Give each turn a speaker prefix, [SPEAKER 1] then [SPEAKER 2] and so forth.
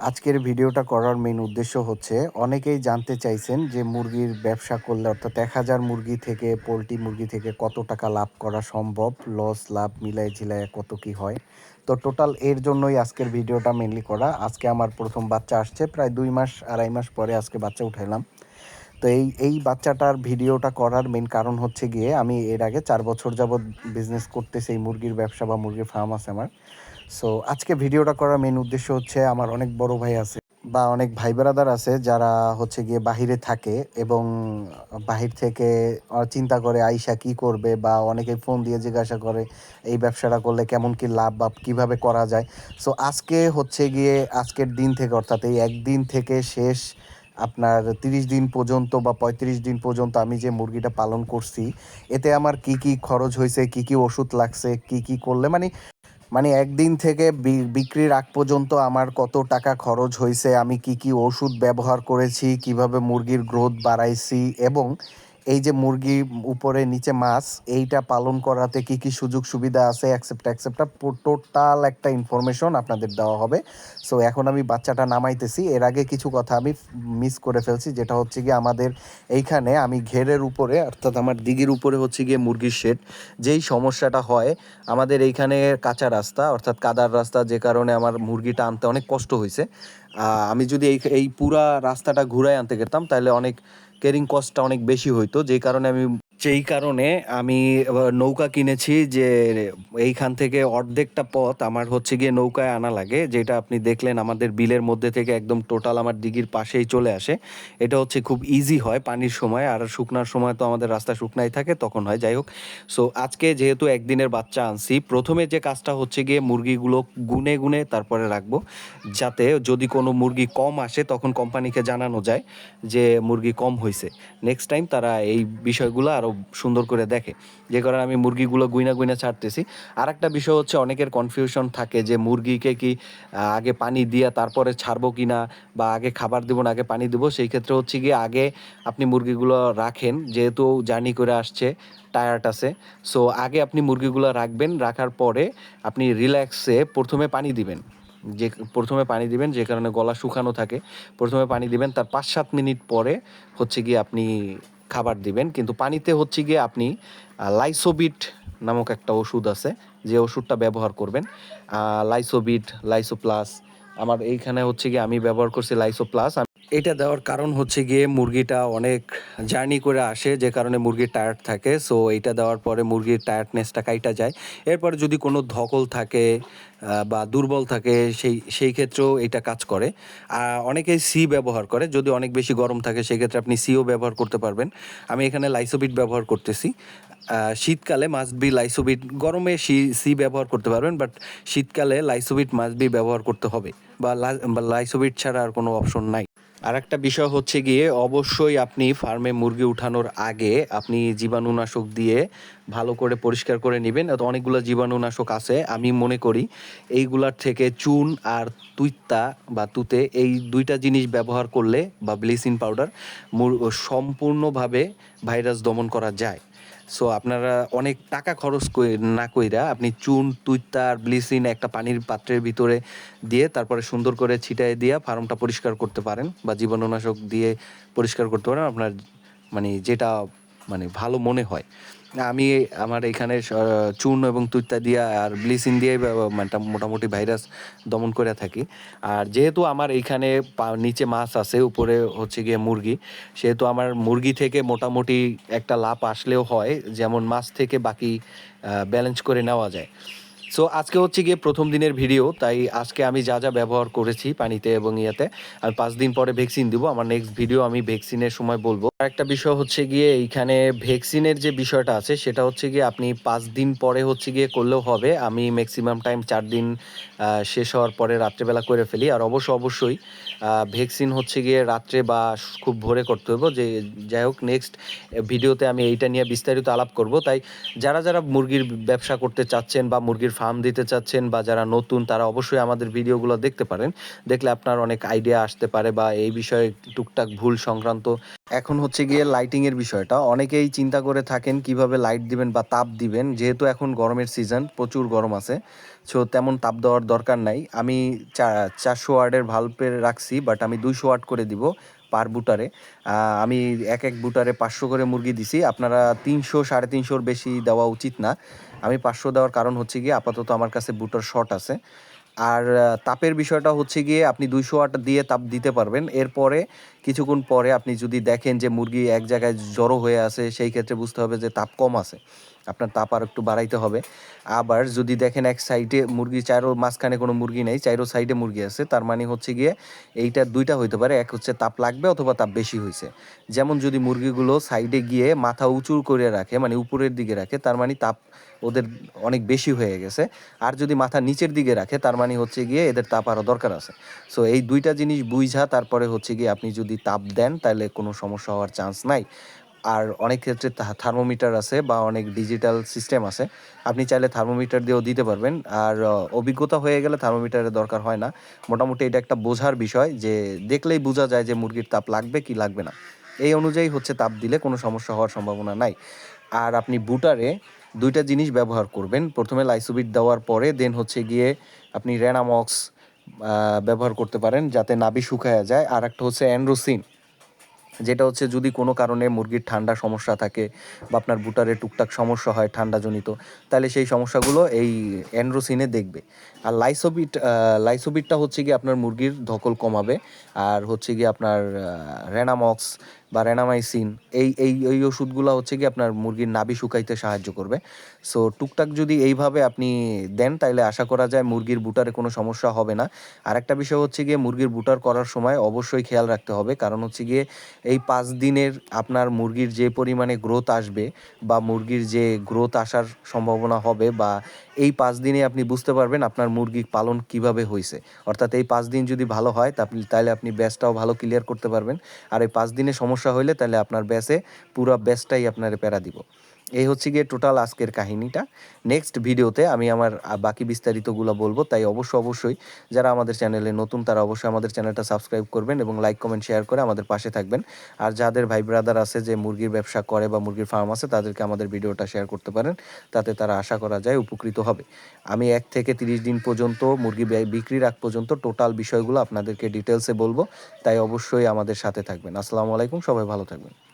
[SPEAKER 1] আজকের ভিডিওটা করার মেইন উদ্দেশ্য হচ্ছে, অনেকেই জানতে চাইছেন যে মুরগির ব্যবসা করলে, অর্থাৎ এক হাজার মুরগি থেকে, পোলট্রি মুরগি থেকে কত টাকা লাভ করা সম্ভব? লস লাভ, মিলাই ঝিলায় কত কি হয়? তো টোটাল এর জন্যই আজকের ভিডিওটা মেনলি করা। আজকে আমার প্রথম বাচ্চা আসছে, প্রায় দুই মাস, আড়াই মাস পরে আজকে বাচ্চা উঠাইলাম। তো এই এই বাচ্চাটার ভিডিওটা করার মেন কারণ হচ্ছে গিয়ে, আমি এর আগে চার বছর যাবৎ বিজনেস করতেছি, এই মুরগির ব্যবসা বা মুরগির ফার্ম আছে আমার। সো আজকে ভিডিওটা করার মেন উদ্দেশ্য হচ্ছে আমার অনেক বড় ভাই আছে বা অনেক ভাই ব্রাদার আছে যারা হচ্ছে গিয়ে বাহিরে থাকে এবং বাহির থেকে চিন্তা করে আইসা কি করবে বা অনেকে ফোন দিয়ে জিজ্ঞাসা করে এই ব্যবসাটা করলে কেমন কি লাভ বা কীভাবে করা যায়। সো আজকে হচ্ছে গিয়ে আজকের দিন থেকে অর্থাৎ এই একদিন থেকে শেষ আপনার তিরিশ দিন পর্যন্ত বা পঁয়ত্রিশ দিন পর্যন্ত আমি যে মুরগিটা পালন করছি, এতে আমার কি কি খরচ হয়েছে, কি কি ওষুধ লাগছে, কি কি করলে মানে মানে একদিন থেকে বিক্রির আগ পর্যন্ত আমার কত টাকা খরচ হয়েছে, আমি কি কি ওষুধ ব্যবহার করেছি, কীভাবে মুরগির গ্রোথ বাড়াইছি এবং এই যে মুরগি উপরে নিচে মাছ, এইটা পালন করাতে কি কি সুযোগ সুবিধা আছে? অ্যাকসেপ্ট অ্যাকসেপ্টটা টোটাল একটা ইনফরমেশন আপনাদের দেওয়া হবে। সো এখন আমি বাচ্চাটা নামাইতেছি। এর আগে কিছু কথা আমি মিস করে ফেলছি, যেটা হচ্ছে গিয়ে আমাদের এইখানে আমি ঘেরের উপরে, অর্থাৎ আমার দিঘির উপরে হচ্ছে গিয়ে মুরগির শেড যেই সমস্যাটা হয়, আমাদের এইখানে কাঁচা রাস্তা, অর্থাৎ কাদার রাস্তা, যে কারণে আমার মুরগিটা আনতে অনেক কষ্ট হয়েছে আমি যদি এই এই পুরা রাস্তাটা ঘুরায় আনতে গেতাম, তাহলে অনেক ক্যারিং কস্টটা অনেক বেশি হইতো যে কারণে আমি যেই কারণে আমি নৌকা কিনেছি যে এইখান থেকে অর্ধেকটা পথ আমার হচ্ছে গিয়ে নৌকায় আনা লাগে, যেটা আপনি দেখলেন আমাদের বিলের মধ্যে থেকে একদম টোটাল আমার দিঘির পাশেই চলে আসে। এটা হচ্ছে খুব ইজি হয় পানির সময়, আর শুকনার সময় তো আমাদের রাস্তা শুকনাই থাকে, তখন হয়, যাই হোক। সো আজকে যেহেতু একদিনের বাচ্চা আনছি, প্রথমে যে কাজটা হচ্ছে গিয়ে মুরগিগুলো গুনে গুনে তারপরে রাখব, যাতে যদি কোনো মুরগি কম আসে তখন কোম্পানিকে জানানো যায় যে মুরগি কম হয়েছে নেক্সট টাইম তারা এই বিষয়গুলো আরও সুন্দর করে দেখে। যে কারণে আমি মুরগিগুলো গুইনা গুইনা ছাড়তেছি। আর একটা বিষয় হচ্ছে অনেকের কনফিউশন থাকে যে মুরগিকে কি আগে পানি দিয়া তারপরে ছাড়বো কি না বা আগে খাবার দেবো না, আগে পানি দেবো। সেই ক্ষেত্রে হচ্ছে গিয়ে আগে আপনি মুরগিগুলো রাখেন, যেহেতু জার্নি করে আসছে টায়ার্ড আছে। সো আগে আপনি মুরগিগুলো রাখবেন, রাখার পরে আপনি রিল্যাক্সে প্রথমে পানি দিবেন। যে, প্রথমে পানি দিবেন, যে কারণে গলা শুকানো থাকে। প্রথমে পানি দিবেন, তার পাঁচ সাত মিনিট পরে হচ্ছে গিয়ে আপনি খাবার দিবেন, কিন্তু পানিতে হচ্ছে গিয়ে আপনি লাইসোবিট নামক একটা ওষুধ আছে, যে ওষুধটা ব্যবহার করবেন। লাইসোবিট, লাইসোপ্লাস, আমার এইখানে হচ্ছে গিয়ে আমি ব্যবহার করছি লাইসো প্লাস এটা দেওয়ার কারণ হচ্ছে গিয়ে মুরগিটা অনেক জার্নি করে আসে, যে কারণে মুরগির টায়ার্ড থাকে। সো এটা দেওয়ার পরে মুরগির টায়ার্ডনেসটা কাইটা যায়। এরপরে যদি কোনো ধকল থাকে বা দুর্বল থাকে, সেই সেই ক্ষেত্রেও এটা কাজ করে। আর অনেকেই সি ব্যবহার করে, যদি অনেক বেশি গরম থাকে, সেই ক্ষেত্রে আপনি সিও ব্যবহার করতে পারবেন। আমি এখানে লাইসোবিট ব্যবহার করতেছি। শীতকালে মাস্ট বি লাইসোবিট গরমে সি সি ব্যবহার করতে পারবেন বাট শীতকালে লাইসোবিট মাস্ট বি ব্যবহার করতে হবে। বা লাইসোবিট ছাড়া আর কোনো অপশন নাই। আর একটা বিষয় হচ্ছে গিয়ে, অবশ্যই আপনি ফার্মে মুরগি উঠানোর আগে আপনি জীবাণুনাশক দিয়ে ভালো করে পরিষ্কার করে নেবেন। তো অনেকগুলো জীবাণুনাশক আছে, আমি মনে করি এইগুলার থেকে চুন আর তুইত্তা বা তুতে এই দুইটা জিনিস ব্যবহার করলে বা ব্লিচিং পাউডার সম্পূর্ণভাবে ভাইরাস দমন করা যায়। সো আপনারা অনেক টাকা খরচ না কইরা আপনি চুন, তুইতার, ব্লিচিং একটা পানির পাত্রের ভিতরে দিয়ে তারপরে সুন্দর করে ছিটায় দিয়ে ফার্মটা পরিষ্কার করতে পারেন বা জীবাণুনাশক দিয়ে পরিষ্কার করতে পারেন। আপনার মানে যেটা মানে ভালো মনে হয়। আমি আমার এখানে চূর্ণ এবং তুইতা দিয়া আর ব্লিচিং দিয়ে মানে মোটামুটি ভাইরাস দমন করে থাকি। আর যেহেতু আমার এইখানে নিচে মাছ আছে, উপরে হচ্ছে গিয়ে মুরগি, সেহেতু আমার মুরগি থেকে মোটামুটি একটা লাভ আসলেও হয়, যেমন মাছ থেকে বাকি ব্যালেন্স করে নেওয়া যায়। সো আজকে হচ্ছে গিয়ে প্রথম দিনের ভিডিও, তাই আজকে আমি যা যা ব্যবহার করেছি পানিতে এবং ইয়েতে, আর পাঁচ দিন পরে ভ্যাকসিন দিব, আমার নেক্সট ভিডিও আমি ভ্যাকসিনের সময় বলব। আর একটা বিষয় হচ্ছে গিয়ে এইখানে ভ্যাকসিনের যে বিষয়টা আছে, সেটা হচ্ছে গিয়ে আপনি পাঁচ দিন পরে হচ্ছে গিয়ে করলেও হবে। আমি ম্যাক্সিমাম টাইম চার দিন শেষ হওয়ার পরে রাত্রেবেলা করে ফেলি। আর অবশ্য অবশ্যই ভ্যাকসিন হচ্ছে গিয়ে রাত্রে বা খুব ভোরে করতে হবে যে, যাই হোক নেক্সট ভিডিওতে আমি এইটা নিয়ে বিস্তারিত আলাপ করব। তাই যারা যারা মুরগির ব্যবসা করতে চাচ্ছেন বা মুরগির ফার্ম দিতে চাচ্ছেন বা যারা নতুন, তারা অবশ্যই আমাদের ভিডিওগুলো দেখতে পারেন। দেখলে আপনার অনেক আইডিয়া আসতে পারে বা এই বিষয়ে টুকটাক ভুল সংক্রান্ত। এখন হচ্ছে গিয়ে লাইটিং এর বিষয়টা। অনেকেই চিন্তা করে থাকেন কীভাবে লাইট দিবেন বা তাপ দিবেন। যেহেতু এখন গরমের সিজন প্রচুর গরম আছে। সো তেমন তাপ দেওয়ার দরকার নাই। আমি চারশো ওয়ার্ডের ভাল্বের রাখছি বাট আমি দুইশো ওয়াট করে দিব। পার বুটারে। আমি এক এক বুটারে পাঁচশো করে মুরগি দিছি। আপনারা তিনশো, সাড়ে তিনশোর বেশি দেওয়া উচিত না। আমি পাঁচশো দেওয়ার কারণ হচ্ছে গিয়ে আপাতত আমার কাছে বুটার শর্ট আছে। আর তাপের বিষয়টা হচ্ছে গিয়ে আপনি দুইশো আট দিয়ে তাপ দিতে পারবেন। এরপরে কিছুক্ষণ পরে আপনি যদি দেখেন যে মুরগি এক জায়গায় জড়ো হয়ে আছে, সেই ক্ষেত্রে বুঝতে হবে যে তাপ কম আছে। আপনার তাপ আর একটু বাড়াইতে হবে। আবার যদি দেখেন এক সাইডে মুরগি, চারো মাঝখানে কোনো মুরগি নেই, চারো সাইডে মুরগি আছে, তার মানে হচ্ছে গিয়ে এইটা দুইটা হইতে পারে। এক হচ্ছে তাপ লাগবে অথবা তাপ বেশি হয়েছে যেমন যদি মুরগিগুলো সাইডে গিয়ে মাথা উঁচু করে রাখে মানে উপরের দিকে রাখে, তার মানে তাপ ওদের অনেক বেশি হয়ে গেছে। আর যদি মাথা নিচের দিকে রাখে, তার মানে হচ্ছে গিয়ে এদের তাপ আরও দরকার আছে। সো এই দুইটা জিনিস বুঝা তারপরে হচ্ছে গিয়ে আপনি যদি তাপ দেন, তাহলে কোনো সমস্যা হওয়ার চান্স নাই। আর অনেক ক্ষেত্রে থার্মোমিটার আছে বা অনেক ডিজিটাল সিস্টেম আছে। আপনি চাইলে থার্মোমিটার দিয়েও দিতে পারবেন। আর অভিজ্ঞতা হয়ে গেলে থার্মোমিটারের দরকার হয় না। মোটামুটি এটা একটা বোঝার বিষয় যে, দেখলেই বোঝা যায় যে মুরগির তাপ লাগবে কি লাগবে না। এই অনুযায়ী হচ্ছে তাপ দিলে কোনো সমস্যা হওয়ার সম্ভাবনা নাই। আর আপনি বুটারে দুইটা জিনিস ব্যবহার করবেন। প্রথমে লাইসোবিট দেওয়ার পরে দেন হচ্ছে গিয়ে আপনি রেনামক্স ব্যবহার করতে পারেন যাতে নাভি শুকায়া যায়। আর একটা হচ্ছে অ্যান্ড্রোসিন, যেটা হচ্ছে যদি কোনো কারণে মুরগির ঠান্ডা সমস্যা থাকে বা আপনার বুটারে টুকটাক সমস্যা হয় ঠান্ডাজনিত, তাহলে সেই সমস্যাগুলো এই অ্যান্ড্রোসিনে দেখবে। আর লাইসোবিট লাইসোবিটটা হচ্ছে গিয়ে আপনার মুরগির ধকল কমাবে, আর হচ্ছে গিয়ে আপনার রেনামক্স বা রেনামাইসিন এই এই এই ওষুধগুলো হচ্ছে গিয়ে আপনার মুরগির নাভি শুকাইতে সাহায্য করবে। সো টুকটাক যদি এইভাবে আপনি দেন তাহলে আশা করা যায় মুরগির বুটারে কোনো সমস্যা হবে না। আর একটা বিষয় হচ্ছে গিয়ে মুরগির বুটার করার সময় অবশ্যই খেয়াল রাখতে হবে। কারণ হচ্ছে গিয়ে এই পাঁচ দিনের আপনার মুরগির যে পরিমাণে গ্রোথ আসবে বা মুরগির যে গ্রোথ আসার সম্ভাবনা হবে বা এই পাঁচ দিনে আপনি বুঝতে পারবেন আপনার মুরগির পালন কীভাবে হয়েছে অর্থাৎ এই পাঁচ দিন যদি ভালো হয় তাহলে আপনি ব্যাসটাও ভালো ক্লিয়ার করতে পারবেন। আর এই পাঁচ দিনে সমস্যা হইলে তাহলে আপনার ব্যাসে পুরো ব্যাসটাই আপনার প্যারা দিব। এই হচ্ছে গিয়ে টোটাল আজকের কাহিনীটা। নেক্সট ভিডিওতে আমি আমার বাকি বিস্তারিতগুলো বলব, তাই অবশ্যই অবশ্যই যারা আমাদের চ্যানেলে নতুন, তারা অবশ্যই আমাদের চ্যানেলটা সাবস্ক্রাইব করবেন এবং লাইক কমেন্ট শেয়ার করে আমাদের পাশে থাকবেন। আর যাদের ভাই ব্রাদার আছে যে মুরগির ব্যবসা করে বা মুরগির ফার্ম আছে, তাদেরকে আমাদের ভিডিওটা শেয়ার করতে পারেন, তাতে তারা আশা করা যায় উপকৃত হবে। আমি এক থেকে তিরিশ দিন পর্যন্ত মুরগি বিক্রির আগ পর্যন্ত টোটাল বিষয়গুলো আপনাদেরকে ডিটেলসে বলব, তাই অবশ্যই আমাদের সাথে থাকবেন। আসসালামু আলাইকুম, সবাই ভালো থাকবেন।